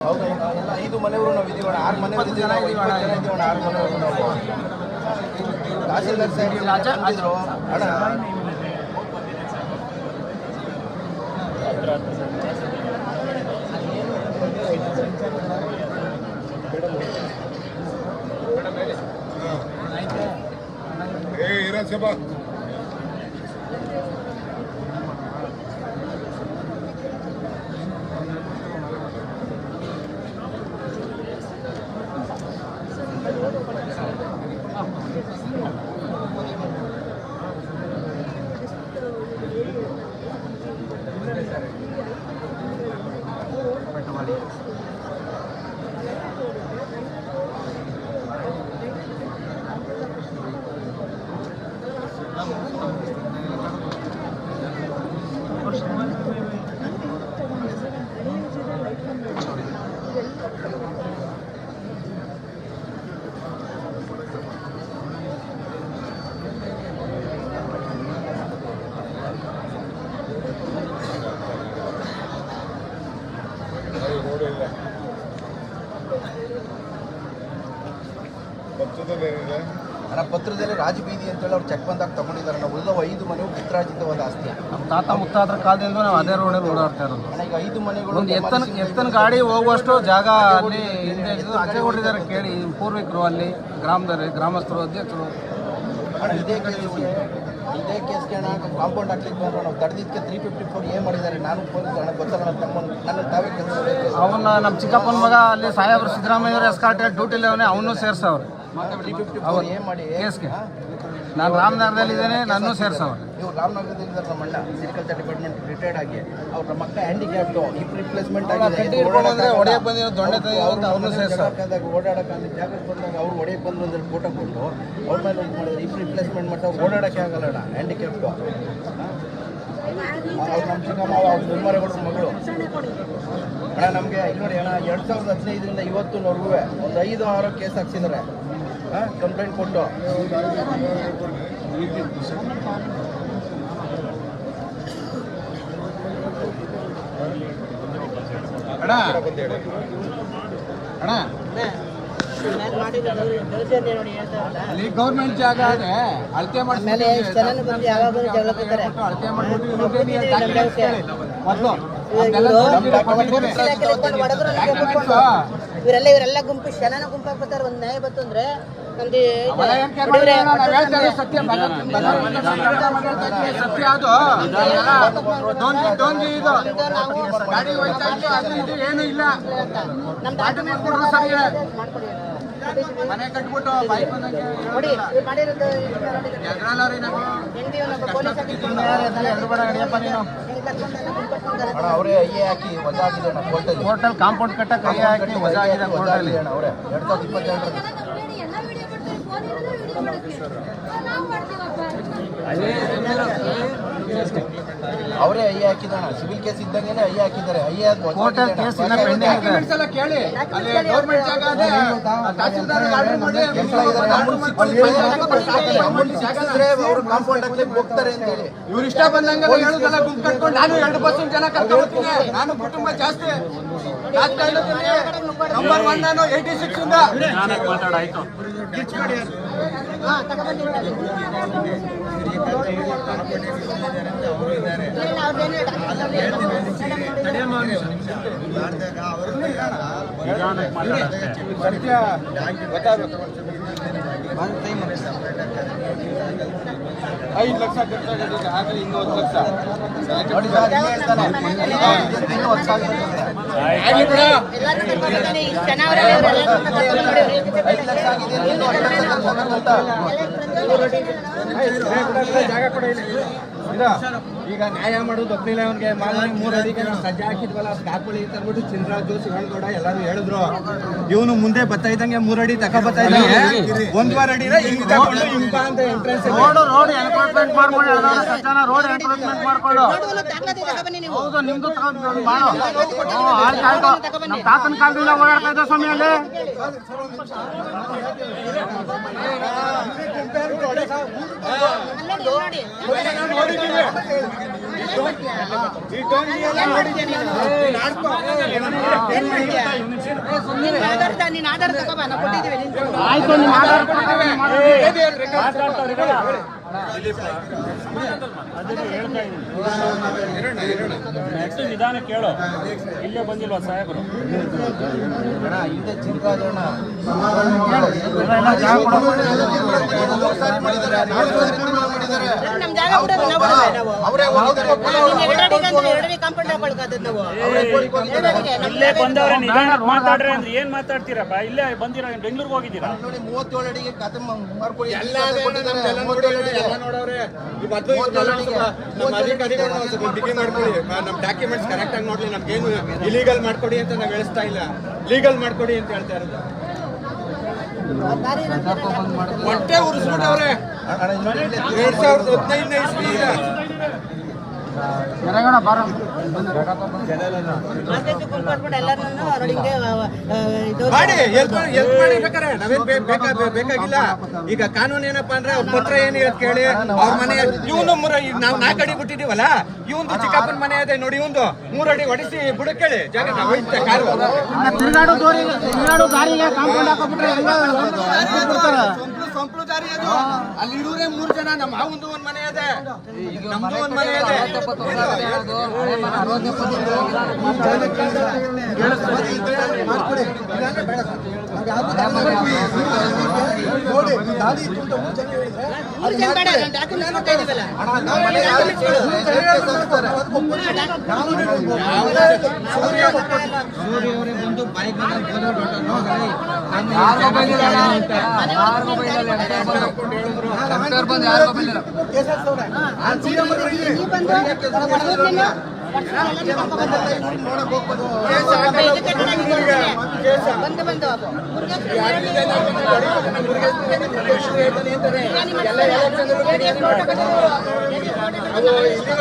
ಹೌದು ಎಲ್ಲ ಐದು ಮನೆಯವರು ನಾವು ಇದೀವಣ ಆರು ಮನೆಯವರು ಇದೀವಿ ನಾವು ಇಪ್ಪತ್ತು ಜನ ಇದೀವಣ ಆರು ಮನೆಯವರು ನಾವು. ತಹಸೀಲ್ದಾರ್ ಸಾಹೇಬ್ ಏ ಇರೋ ಸಭಾ ಅಣ್ಣ ಪತ್ರದಲ್ಲಿ ರಾಜಬೀದಿ ಅಂತೇಳಿ ಅವ್ರು ಚೆಕ್ ಬಂದಾಗ ತಗೊಂಡಿದ್ದಾರೆ. ನಾವು ಉಳಿದವು ಐದು ಮನೆಯವು ಪಿತ್ರಾಜಿತವಾದ ಆಸ್ತಿ. ನಮ್ಮ ತಾತ ಮುತ್ತಾದ್ರ ಕಾಲದಿಂದ ನಾವು ಅದೇ ರೋಡಲ್ಲಿ ಓಡಾಡ್ತಾ ಇರೋದು. ಈಗ ಐದು ಮನೆಗಳು ಒಂದು ಎತ್ತನ ಎತ್ತನ ಗಾಡಿ ಹೋಗುವಷ್ಟು ಜಾಗ ಅಲ್ಲಿ ಹಿಂದೆ ಆಚೆ ಕೊಟ್ಟಿದ್ದಾರೆ ಕೇಳಿ. ಪೂರ್ವಿಕರು ಅಲ್ಲಿ ಗ್ರಾಮದವರು ಗ್ರಾಮಸ್ಥರು ಅಧ್ಯಕ್ಷರು. ಇದೇ ಕೇಸ್ಗೆ ಇದೇ ಕೇಸ್ಗೆ ಅಣ್ಣ ಕಾಂಪೌಂಡ್ ಹಾಕ್ಲಿಕ್ಕೆ ಬಂದ್ರು. ನಾವು ತಡೆದಿದ್ದಕ್ಕೆ ತ್ರೀ ಫಿಫ್ಟಿ ಫೋರ್ ಏನು ಮಾಡಿದ್ದಾರೆ. ನಾನು ಪೊಲೀಸ್ ಹಣ ಗೊತ್ತಲ್ಲ ನನ್ನ ತಮ್ಮನ ನನ್ನ ತಾವೇ ಕೆಲಸ ಅವನ್ನ ನಮ್ಮ ಚಿಕ್ಕಪ್ಪನ ಮಗ ಅಲ್ಲಿ ಸಾಹೇಬ್ರು ಸಿದ್ದರಾಮಯ್ಯವ್ರ ಎಸ್ಕಾರ್ಟ್ ಡ್ಯೂಟಿಲಿ ಅವನೇ ಅವನು ಸೇರ್ಸವ್ರೆ. ಫೋರ್ ಏನು ಮಾಡಿ ಕೇಸ್ಗೆ. ನಾನು ರಾಮನಗರದಲ್ಲಿ ಇದ್ದೇನೆ ನನ್ನೂ ಸೇರ್ಸವ್ರೆ. ನೀವು ರಾಮನಗರದಲ್ಲಿ ಇದ್ದಾರೆ ನಮ್ಮ ಅಣ್ಣ. ಸಿರಿಕಲ್ಚರ್ ಡಿಪಾರ್ಟ್ಮೆಂಟ್ ರಿಟೈರ್ಡ್ ಆಗಿ. ಅವ್ರ ಮಕ್ಕ ಹ್ಯಾಂಡಿಕ್ಯಾಪ್ಟು ಹಿಪ್ ರಿಪ್ಲೇಸ್ಮೆಂಟ್ ಆಗಿದೆ. ಹೊಡೆಯಕ್ಕೆ ಬಂದಿರೋ ದೊಣ್ಣೆ ಅವ್ರು ಅವ್ರನ್ನೂ ಜಾಗಕ್ಕಾದಾಗ ಓಡಾಡಕ್ಕೆ ಅಲ್ಲಿ ಜಾಗಕ್ಕೆ ಬಂದಾಗ ಅವ್ರು ಹೊಡೆಯಕ್ಕೆ ಬಂದ್ರು ಅಂದ್ರೆ ಫೋಟೋ ಕೊಟ್ಟು ಅವ್ರ ಮೇಲೆ ಇದು ಮಾಡಿದ್ರೆ. ಹಿಪ್ ರಿಪ್ಲೇಸ್ಮೆಂಟ್ ಮಾಡ್ತಾ ಓಡಾಡಕ್ಕೆ ಆಗಲ್ಲ ಅಣ್ಣ. ಹ್ಯಾಂಡಿಕ್ಯಾಪ್ಟು ಅವ್ರು ನಮ್ಮ ಚಿಕ್ಕಮ್ಮ ಅವ್ರ ನಿರ್ಮರೆಗೌಡರ ಮಗಳು. ಅಣ್ಣ ನಮಗೆ ನೋಡಿ ಅಣ್ಣ ಎರಡು ಸಾವಿರದ ಹದಿನೈದರಿಂದ ಇವತ್ತುವರೆಗೂ ಒಂದು ಐದು ಆರು ಕೇಸ್ ಹಾಕ್ಸಿದ್ದಾರೆ. ಕಂಪ್ಲೇಂಟ್ ಕೊಟ್ಟು. ಅಣ್ಣ. ಅಣ್ಣ. ಅಲ್ಲಿ ಗೌರ್ಮೆಂಟ್ ಜಾಗ ಇದೆ ಅಳತೆ ಮಾಡಿ. ಅಳತೆ ಮಾಡ್ಬಿಟ್ಟು ಮೊದಲು. ಇವರೆಲ್ಲ ಇವರೆಲ್ಲ ಗುಂಪು ಶನನ ಗುಂಪಾಗಿ ಬರ್ತಾರೆ ಒಂದು ನ್ಯಾಯ ಬಂತು ಅಂದ್ರೆ ನಮ್ದು ಏನ್ ಇಲ್ಲ. ಮನೆ ಕಟ್ಬಿಟ್ಟು ಬೈಕ್ ಮಾಡಿರೋದು ಅವರೇ ಐ ಹಾಕಿ ವಜಾ ಆಗಿದೆ ಅಣ್ಣ ಕೋರ್ಟಲ್ಲಿ ಹೋಟೆಲ್ ಕಾಂಪೌಂಡ್ ಕಟ್ಟಕ್ಕೆ ಅಯ್ಯ ಹಾಕಿ ವಜಾ ಆಗಿದೆ ಕೋರ್ಟಲ್ಲಿ ಅವರೇ ಎರಡು ಸಾವಿರದ ಇಪ್ಪತ್ತೆರಡರಲ್ಲಿ ಹೇಳಿ ಅವರೇ ಐ ಹಾಕಿದಾಣ ಸಿವಿಲ್ ಕೇಸ್ ಇದ್ದಂಗೆನೆ ಐ ಹಾಕಿದ್ದಾರೆ ಕೇಸ್ ಇನ್ನ ಪೆಂಡಿಂಗ್ ಇದೆ ಕೇಳಿ ಅಲ್ಲಿ ಗೌರ್ಮೆಂಟ್ ಜಾಗ ತಹಸೀಲ್ದಾರ್ ಆರ್ಡರ್ ಮಾಡಿ ಅವ್ರು ಕಾಂಪೌಂಡ್ ಹಾಕ್ಲಿಕ್ಕೆ ಹೋಗ್ತಾರೆ ಅಂತ ಹೇಳಿ ಇವ್ರು ಇಷ್ಟ ಬಂದಂಗೆ ಹೇಳೋದಲ್ಲ ಗುಂಪು ಕಟ್ಕೊಂಡು ನಾನು ಎರಡು ಪರ್ಸೆಂಟ್ ಜನ ಕರ್ಕೊಂಡ್ಬರ್ತೀನಿ ನಾನು ಕುಟುಂಬ ಜಾಸ್ತಿ ನಂಬರ್ ಒನ್ ನಾನು ಏಯ್ಟಿ ಸಿಕ್ಸ್ ಇಂದ ಹಾ ತಗೊಬನ್ನಿ ಇಲ್ಲ ಅವ್ರದ್ದೇನು ಗೊತ್ತಾಗುತ್ತೆ ಐದು ಲಕ್ಷ ಖರ್ಚಾಗಿದೆ ಆಗಲಿ ಲಕ್ಷ ಐದು ನೋಡಿ. ಐದು ಲಕ್ಷ ಲಕ್ಷ ಜಾಗ ಕೊಡ ಈಗ ನ್ಯಾಯ ಮಾಡೋದು ಒಪ್ಪಿಲ್ಲ ಅವನಿಗೆ ಮಾಮೂಲಿ ಮೂರು ಅಡಿಗೆ ನಾವು ಸಜ್ಜೆ ಹಾಕಿದ್ವಲ್ಲ ಕಾಪುಳಿ ತರ್ಬಿಟ್ಟು ಅಂತ ಅಂದ್ಬಿಟ್ಟು ಚಿನ್ರಾಜ್ ಜೋಶಿ ಗೌಡ ಎಲ್ಲರೂ ಹೇಳಿದ್ರು. ಇವನು ಮುಂದೆ ಬರ್ತಾ ಇದ್ದಂಗೆ ಮೂರು ಅಡಿ ತಕ ಬರ್ತಾ ಇದ್ದಂಗೆ ಒಂದ್ವಾರ ವಾರ ಅಡಿ ತಗೊಂಡು ಹಿಂಗ್ ಅಂತ ಎಂಟ್ರೆನ್ಸ್ ರೋಡ್ ರೋಡ್ ಎನ್ಕ್ರೋಚ್ಮೆಂಟ್ ಸಜ್ಜನ ಎನ್ಕ್ರೋಚ್ಮೆಂಟ್ ಹೌದು ನಿಮ್ದು ತಗೊಂಡು ಮಾಡೋ ಹ್ಞೂ, ಆಯ್ತು ಆಯ್ತು. ನಮ್ಮ ತಾತನ ಕಾಲದಿಂದ ಓಡಾಡ್ತಾ ಇದ್ದ ಸ್ವಾಮಿ ಅಲ್ಲಿ. ಅಲ್ಲೇ ನೀನು? ಆಧಾರ್ ತಗೋಬಾ ನಾವು ಕೊಟ್ಟಿದ್ದೀವಿ ನೆಕ್ಸ್ಟ್ ನಿಧಾನ ಕೇಳೋ. ಇಲ್ಲೇ ಬಂದಿಲ್ವಾ ಸಾಹೇಬರು? ಅಣ್ಣ ಹಿಂದೆ ಚಿಂತಾಜಣ್ಣ ನಮ್ ಜಾಗ ಬಿಡೋದು ನಾವು ಕಾಂಪೌಂಡ್ ನಾವು. ಇಲ್ಲೇ. ಬಂದವ್ರೆ ನಿಧಾನ ಮಾತಾಡ್ರಿ ಅಂದ್ರೆ ಏನ್ ಮಾತಾಡ್ತೀರಪ್ಪ ಇಲ್ಲೇ ಬಂದಿರ ಬೆಂಗಳೂರಿಗೆ ಹೋಗಿದ್ದೀರಾ? ನೋಡಿ ಮೂವತ್ತೇಳು ಅಡಿಗೆ ಕತೆ ಮಾಡ್ಕೊಳ್ಳಿ ಎಲ್ಲ ನೋಡಿವ್ರೆ, ಮಾಡ್ಕೊಳ್ಳಿ. ನಮ್ ಡಾಕ್ಯುಮೆಂಟ್ಸ್ ಕರೆಕ್ಟ್ ಆಗಿ ನೋಡ್ಲಿ. ನಮ್ಗೇನು ಇಲೀಗಲ್ ಮಾಡ್ಕೊಡಿ ಅಂತ ನಾವ್ ಹೇಳಿಸ್ತಾ ಇಲ್ಲ. ಲೀಗಲ್ ಮಾಡ್ಕೊಡಿ ಅಂತ ಹೇಳ್ತಾಯಿರೋದು ಇರೋದು. ಹೊಟ್ಟೆ ಉರಿಸ್ಬಿಟ್ಟವ್ರೆ. ಎರಡ್ ಸಾವಿರದ ಹದಿನೈದನೇ ಆ, ಇದು ಮಾಡಿ ಬೇಕಾರೆ. ನಾವೇನ್ ಬೇಕಾಗಿಲ್ಲ. ಈಗ ಕಾನೂನು ಏನಪ್ಪಾ ಅಂದ್ರೆ ಅವ್ರ ಪತ್ರ ಏನ್ ಕೇಳಿ? ಅವ್ರ ಮನೆ ಇವನು ಮೂರ ಈಗ ನಾವು ನಾಲ್ಕು ಅಡಿ ಬಿಟ್ಟಿದೀವಲ್ಲ ಇವಂದು ಚಿಕ್ಕಪ್ಪನ ಮನೆ ಇದೆ ನೋಡಿ ಇವಂದು ಮೂರ್ ಅಡಿ ಹೊಡಿಸಿ ಬುಡಕ್ಕೇಳಿ ಜಾಗ ನಾವು ಹೋಯ್ತೆ ಕಾರು. ಸಂಪ್ಲು ಸಂಪ್ಲು ದಾರಿ ಅದು ಅಲ್ಲಿ ಇರೋರೇ ಮೂರ್ ಜನ ನಮ್ಮ ಮಾವಂದು ಒಂದ್ ಮನೆ ಇದೆ. ನಮ್ದು ಒಂದ್ ಮನೆ ಇದೆ. ಮೂರು ಜನ ಬೇಡ ನಾನು ಡಾಕ್ಯುಮೆಂಟ್ ಕೊಡ್ತಾ ಇದೀವಲ್ಲ ಸೂರ್ಯವರೇ ಬಂದು ಬೈಕ್ ನೀ ಬಂದು ಬಂದು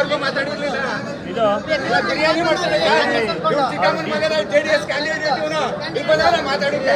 ಇದು ಮಾಡ್ತಾರೆ ಮಾತಾಡಿದ್ದೆ